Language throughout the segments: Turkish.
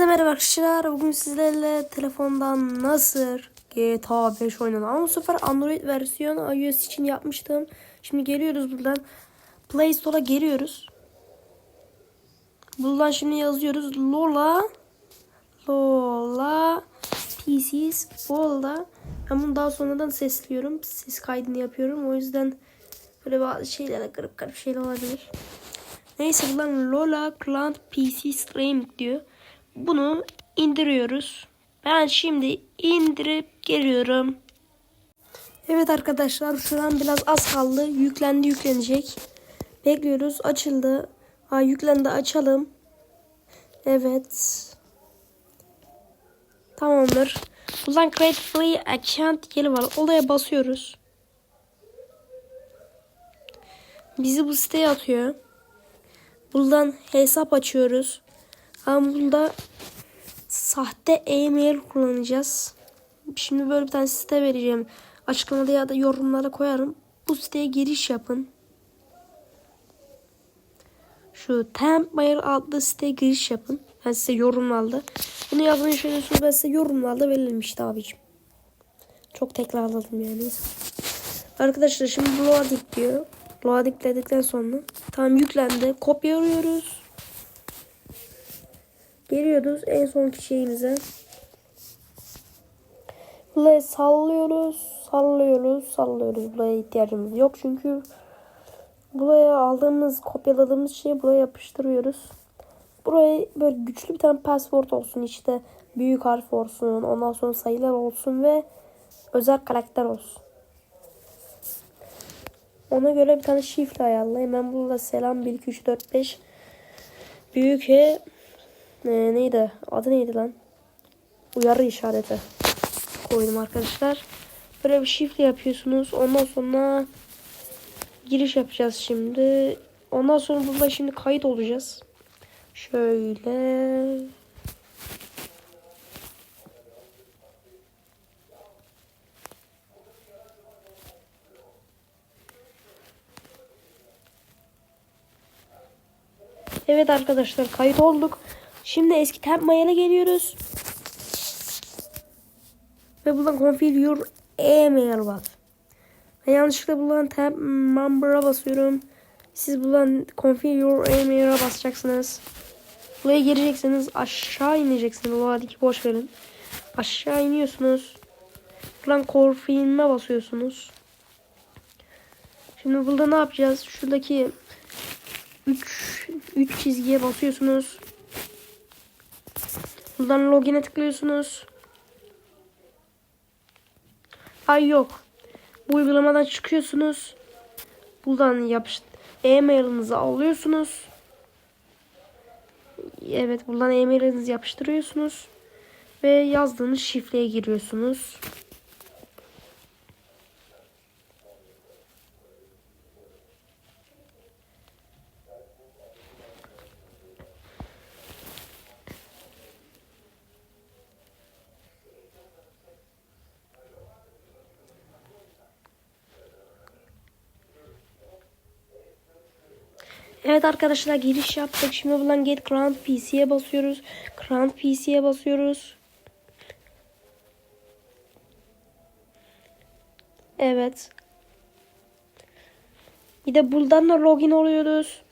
Hepinize merhaba arkadaşlar. Bugün sizlerle telefondan nasıl GTA 5 oynanır. Ama sefer Android versiyonu iOS için yapmıştım. Şimdi geliyoruz buradan. Play Store'a geliyoruz. Buradan şimdi yazıyoruz. Lola Lola PC's Lola. Ben bunu daha sonradan sesliyorum. Ses kaydını yapıyorum. O yüzden böyle bazı şeyler garip garip şeyler olabilir. Neyse buradan Lola Client PC Stream diyor. Bunu indiriyoruz. Ben şimdi indirip geliyorum. Evet arkadaşlar şu an biraz az kaldı. Yüklendi yüklenecek. Bekliyoruz. Açıldı. Ha yüklendi açalım. Evet. Tamamdır. Buradan Create Free Account yeri var. Olaya basıyoruz. Bizi bu siteye atıyor. Buradan hesap açıyoruz. Burada sahte e-mail kullanacağız. Şimdi böyle bir tane site vereceğim. Açıklamada ya da yorumlara koyarım. Bu siteye giriş yapın. Şu Tempmail adlı siteye giriş yapın. Ben size yorumlarda. Bunu yazmayı şöyle ben size yorumlarda verilmişti abicim. Çok tekrarladım yani. Arkadaşlar şimdi loading diyor. Loading dedikten sonra tam yüklendi. Kopyalıyoruz. Geliyoruz en sonki şeyimize. Burayı sallıyoruz, sallıyoruz, sallıyoruz. Buraya ihtiyacımız yok çünkü buraya aldığımız, kopyaladığımız şeyi buraya yapıştırıyoruz. Buraya böyle güçlü bir tane password olsun işte büyük harf olsun, ondan sonra sayılar olsun ve özel karakter olsun. Ona göre bir tane şifre ayarlayayım. Ben burada selam 1 2 3 4 5 büyük E e, neydi? Adı neydi lan? Uyarı işareti koydum arkadaşlar. Böyle bir şifre yapıyorsunuz. Ondan sonra giriş yapacağız şimdi. Ondan sonra burada şimdi kayıt olacağız. Şöyle Evet arkadaşlar kayıt olduk. Şimdi eski temp mayana geliyoruz. Ve buradan configure your email var. Ben yanlışlıkla buradan temp member'a basıyorum. Siz buradan configure your email'a basacaksınız. Buraya geleceksiniz. Aşağı ineceksiniz. O hadi boş verin. Aşağı iniyorsunuz. Buradan confirm'e basıyorsunuz. Şimdi burada ne yapacağız? Şuradaki 3 3 çizgiye basıyorsunuz. Buradan login'e tıklıyorsunuz. Ay yok. Bu uygulamadan çıkıyorsunuz. Buradan yapış e-mailinizi alıyorsunuz. Evet buradan e-mailinizi yapıştırıyorsunuz. Ve yazdığınız şifreye giriyorsunuz. Evet arkadaşlar giriş yaptık. Şimdi buradan Get Crown PC'ye basıyoruz. Crown PC'ye basıyoruz. Evet. Bir de buradan da login oluyoruz.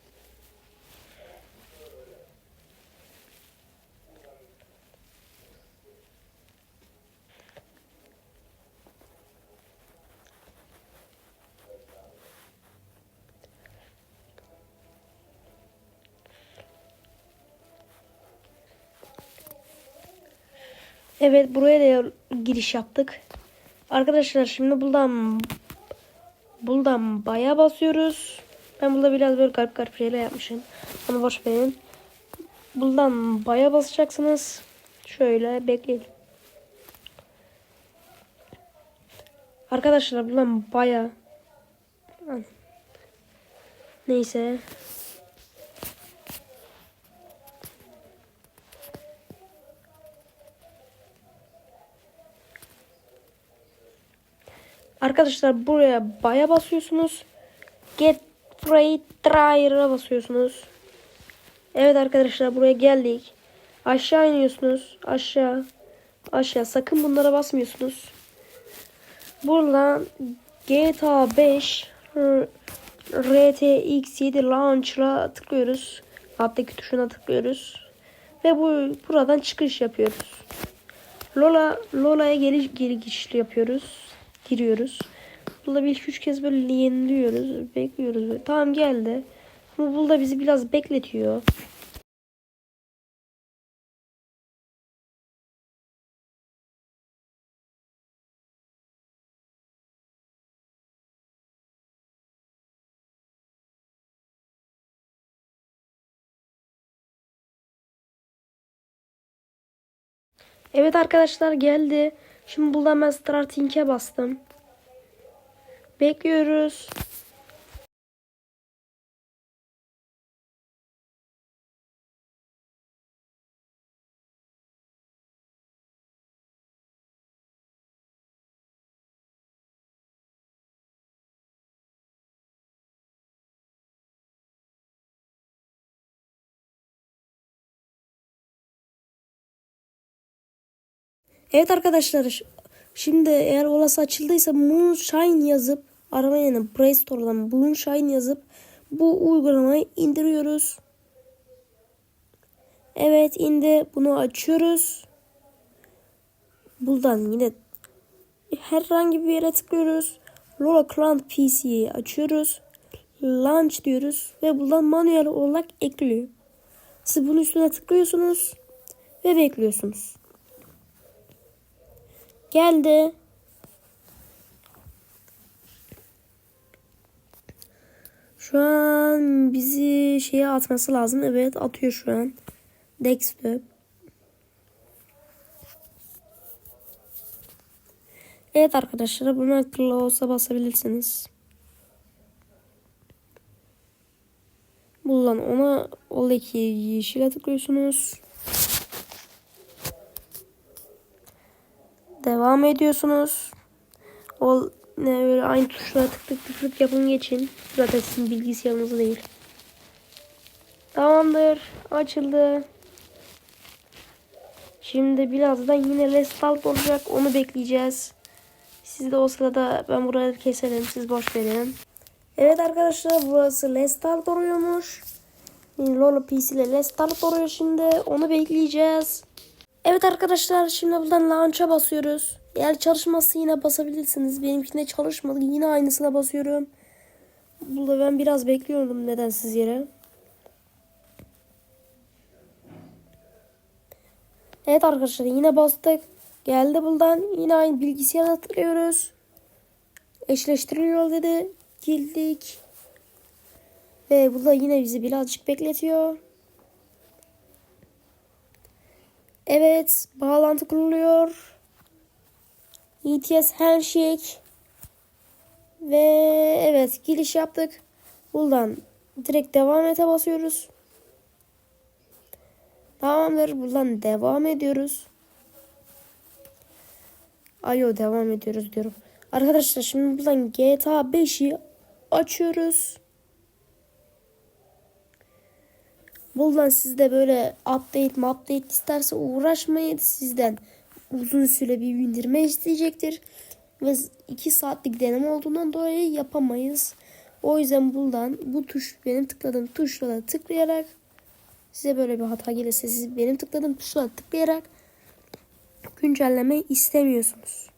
Evet buraya da giriş yaptık. Arkadaşlar şimdi buradan buradan baya basıyoruz. Ben burada biraz böyle garip garip şeyler yapmışım. Onu boş verin. Buradan baya basacaksınız. Şöyle bekleyin. Arkadaşlar buradan baya Neyse. Arkadaşlar buraya baya basıyorsunuz. Get free tryer'a basıyorsunuz. Evet arkadaşlar buraya geldik. Aşağı iniyorsunuz. Aşağı. Aşağı. Sakın bunlara basmıyorsunuz. Buradan GTA 5 R- RTX 7 Launcher'a tıklıyoruz. Alttaki tuşuna tıklıyoruz. Ve bu buradan çıkış yapıyoruz. Lola Lola'ya geri geçiş yapıyoruz. Giriyoruz. Burada bir üç kez böyle yeniliyoruz. Bekliyoruz. Tamam geldi. Ama burada bizi biraz bekletiyor. Evet arkadaşlar geldi. Şimdi buradan ben starting'e bastım. Bekliyoruz. Evet arkadaşlar şimdi eğer olası açıldıysa Moonshine yazıp arama yerine Play Store'dan Moonshine yazıp bu uygulamayı indiriyoruz. Evet indi. Bunu açıyoruz. Buradan yine herhangi bir yere tıklıyoruz. Lola Clan PC'yi açıyoruz. Launch diyoruz ve buradan manuel olarak ekliyor. Siz bunun üstüne tıklıyorsunuz ve bekliyorsunuz. Geldi. Şu an bizi şeye atması lazım. Evet atıyor şu an. Desktop. Evet arkadaşlar buna close'a basabilirsiniz. Buradan ona oradaki yeşile tıklıyorsunuz. Devam ediyorsunuz. O ne öyle aynı tuşlara tık tık tık tık yapın geçin. Zaten sizin bilgisayarınız değil. Tamamdır. Açıldı. Şimdi birazdan yine restart olacak. Onu bekleyeceğiz. Siz de o sırada ben burayı keserim. Siz boş verin. Evet arkadaşlar burası restart oluyormuş. Lolo PC ile restart oluyor şimdi. Onu bekleyeceğiz. Evet arkadaşlar şimdi buradan launch'a basıyoruz. Eğer çalışmazsa yine basabilirsiniz. Benimkinde çalışmadı. Yine aynısına basıyorum. Burada ben biraz bekliyordum nedensiz yere. Evet arkadaşlar yine bastık. Geldi buradan. Yine aynı bilgisayara tıklıyoruz. Eşleştiriliyor dedi. Girdik. Ve burada yine bizi birazcık bekletiyor. Evet, bağlantı kuruluyor. ETS Handshake. Ve evet, giriş yaptık. Buradan direkt devam ete basıyoruz. Tamamdır. Buradan devam ediyoruz. Ayo devam ediyoruz diyorum. Arkadaşlar şimdi buradan GTA 5'i açıyoruz. Buradan sizde böyle update update isterse uğraşmayın sizden uzun süre bir indirme isteyecektir. Ve 2 saatlik deneme olduğundan dolayı yapamayız. O yüzden buradan bu tuş benim tıkladığım tuşlara tıklayarak size böyle bir hata gelirse siz benim tıkladığım tuşlara tıklayarak güncelleme istemiyorsunuz.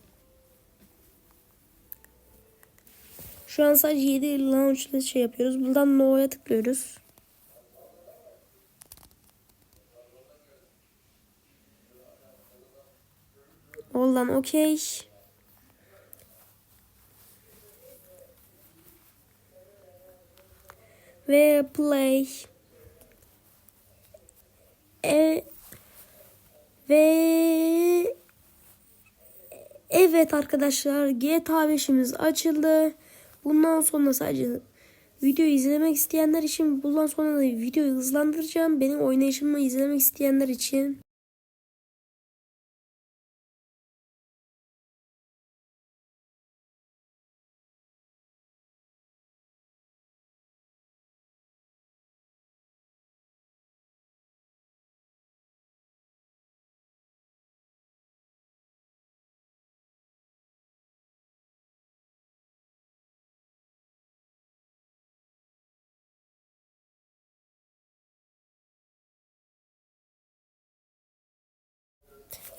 Şu an sadece 7 launch şey yapıyoruz. Buradan No'ya tıklıyoruz. Oradan okey. Ve play. E ve evet arkadaşlar GTA 5'imiz açıldı. Bundan sonra sadece video izlemek isteyenler için bundan sonra da videoyu hızlandıracağım. Benim oynayışımı izlemek isteyenler için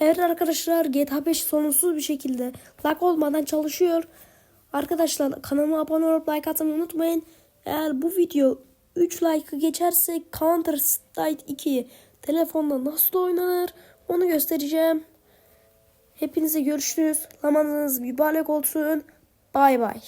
Evet arkadaşlar GTA 5 sorunsuz bir şekilde lag olmadan çalışıyor. Arkadaşlar kanalıma abone olup like atmayı unutmayın. Eğer bu video 3 like geçerse Counter Strike 2 telefonda nasıl oynanır onu göstereceğim. Hepinize görüşürüz. Zamanınız mübarek olsun. Bay bay.